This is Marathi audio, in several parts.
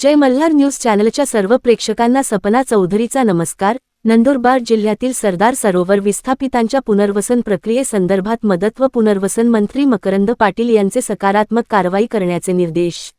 जय मल्हार न्यूज चॅनलच्या सर्व प्रेक्षकांना सपना चौधरीचा नमस्कार. नंदुरबार जिल्ह्यातील सरदार सरोवर विस्थापितांच्या पुनर्वसन प्रक्रियेसंदर्भात मदत व पुनर्वसन मंत्री मकरंद पाटील यांचे सकारात्मक कारवाई करण्याचे निर्देश.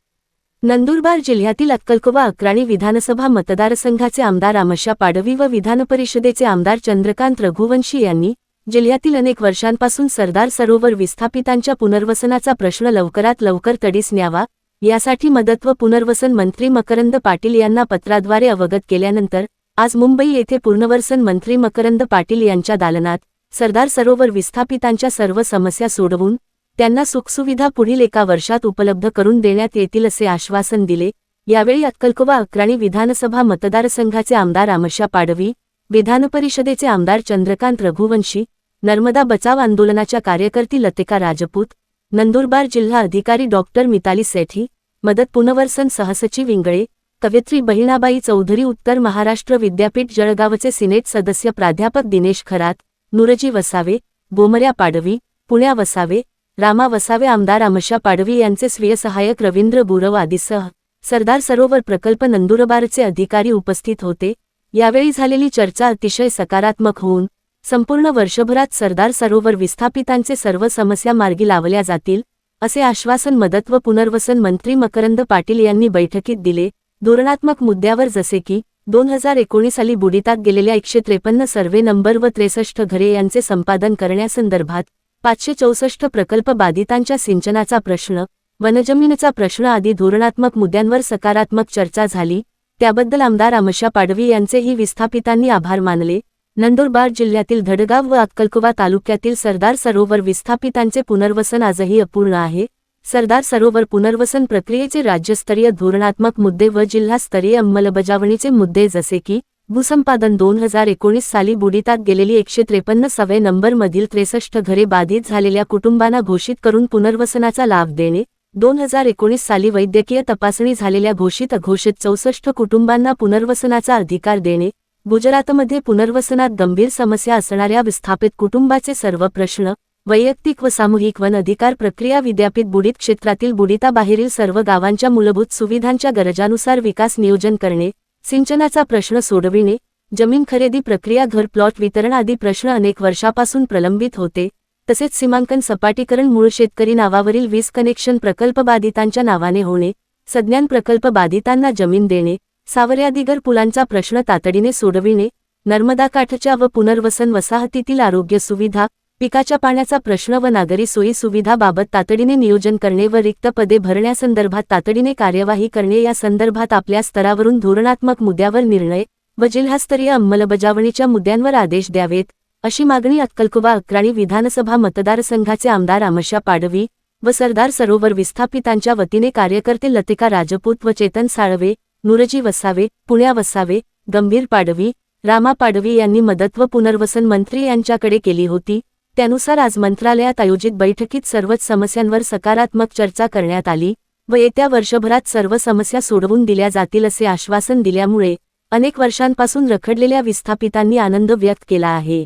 नंदुरबार जिल्ह्यातील अक्कलकोवा अक्राणी विधानसभा मतदारसंघाचे आमदार आमशा पाडवी व विधानपरिषदेचे आमदार चंद्रकांत रघुवंशी यांनी जिल्ह्यातील अनेक वर्षांपासून सरदार सरोवर विस्थापितांच्या पुनर्वसनाचा प्रश्न लवकरात लवकर तडीस न्यावा यासाठी मदत व पुनर्वसन मंत्री मकरंद पाटील यांना पत्राद्वारे अवगत केल्यानंतर आज मुंबई येथे पुनर्वसन मंत्री मकरंद पाटील यांच्या दालनात सरदार सरोवर विस्थापितांच्या सर्व समस्या सोडवून त्यांना सुखसुविधा पुढील एका वर्षात उपलब्ध करून देण्यात येतील असे आश्वासन दिले यावेळी अक्कलकोवा अक्राणी विधानसभा मतदारसंघाचे आमदार आमशा पाडवी विधानपरिषदेचे आमदार चंद्रकांत रघुवंशी नर्मदा बचाव आंदोलनाच्या कार्यकर्ती लतिका राजपूत नंदुरबार जिल्हा अधिकारी डॉक्टर मिताली सेठी मदत पुनर्वसन सहसचिव इंगळे कवयित्री बहिणाबाई चौधरी उत्तर महाराष्ट्र विद्यापीठ जळगावचे सिनेट सदस्य प्राध्यापक दिनेश खरात नुरजी वसावे बोमऱ्या पाडवी पुण्या वसावे रामा वसावे आमदार आमशा पाडवी यांचे स्वीय सहाय्यक रवींद्र बुरव आदीसह सरदार सरोवर प्रकल्प नंदुरबारचे अधिकारी उपस्थित होते. यावेळी झालेली चर्चा अतिशय सकारात्मक होऊन संपूर्ण वर्षभरात सरदार सरोवर विस्थापितांचे सर्व समस्या मार्गी लावल्या जातील असे आश्वासन मदत व पुनर्वसन मंत्री मकरंद पाटील यांनी बैठकीत दिले. धोरणात्मक मुद्द्यावर जसे की दोन हजार एकोणीस साली बुडितात गेलेल्या एकशे त्रेपन्न सर्वे नंबर व त्रेसष्ट घरे यांचे संपादन करण्यासंदर्भात पाचशे चौसष्ट प्रकल्प बाधितांच्या सिंचनाचा प्रश्न वनजमिनीचा प्रश्न आदी धोरणात्मक मुद्द्यांवर सकारात्मक चर्चा झाली. त्याबद्दल आमदार आमशा पाडवी यांचेही विस्थापितांनी आभार मानले. नंदुरबार जिल्ह्यातील धडगाव व अक्कलकुवा तालुक्यातील सरदार सरोवर विस्थापितांचे पुनर्वसन आजही अपूर्ण आहे. सरदार सरोवर पुनर्वसन प्रक्रियेचे राज्यस्तरीय धोरणात्मक मुद्दे व जिल्हास्तरीय अंमलबजावणीचे मुद्दे जसे की भूसंपादन दोन हजार एकोणीस साली बुडीतात गेलेली एकशे त्रेपन्न सवय नंबरमधील त्रेसष्ट घरे बाधित झालेल्या कुटुंबांना घोषित करून पुनर्वसनाचा लाभ देणे. दोन हजार एकोणीस साली वैद्यकीय तपासणी झालेल्या घोषित अघोषित चौसष्ट कुटुंबांना पुनर्वसनाचा अधिकार देणे गुजरातमध्ये पुनर्वसनात गंभीर समस्या असणाऱ्या विस्थापित कुटुंबाचे सर्व प्रश्न वैयक्तिक व सामूहिक वन अधिकार प्रक्रिया विद्यापीठ बुडीत क्षेत्रातील बुडीताबाहेरील सर्व गावांच्या मूलभूत सुविधांच्या गरजानुसार विकास नियोजन करणे सिंचनाचा प्रश्न सोडविणे जमीन खरेदी प्रक्रिया घर प्लॉट वितरण आदी प्रश्न अनेक वर्षापासून प्रलंबित होते. तसेच सीमांकन सपाटीकरण मूळ शेतकरी नावावरील वीज कनेक्शन प्रकल्प बाधितांच्या नावाने होणे सज्ञान प्रकल्प बाधितांना जमीन देणे सावर्यादिगर पुलांचा प्रश्न तातडीने सोडविणे नर्मदा काठच्या व पुनर्वसन वसाहतीतील आरोग्य सुविधा पिकाच्या पाण्याचा प्रश्न व नागरी सोयी सुविधाबाबत तातडीने नियोजन करणे व रिक्त पदे भरण्यासंदर्भात तातडीने कार्यवाही करणे या संदर्भात आपल्या स्तरावरून धोरणात्मक मुद्द्यावर निर्णय व जिल्हास्तरीय अंमलबजावणीच्या मुद्द्यांवर आदेश द्यावेत. अशी मागणी अक्कलकुवा अक्राणी विधानसभा मतदारसंघाचे आमदार आमशा पाडवी व सरदार सरोवर विस्थापितांच्या वतीने कार्यकर्ते लतिका राजपूत व चेतन साळवे नुरजी वसावे पुण्या वसावे गंभीर पाडवी रामा पाडवी यांनी मदत व पुनर्वसन मंत्री यांच्याकडे केली होती. त्यानुसार आज मंत्रालयात आयोजित बैठकीत सर्वच समस्यांवर सकारात्मक चर्चा करण्यात आली व येत्या वर्षभरात सर्व समस्या सोडवून दिल्या जातील असे आश्वासन दिल्यामुळे अनेक वर्षांपासून रखडलेल्या विस्थापितांनी आनंद व्यक्त केला आहे.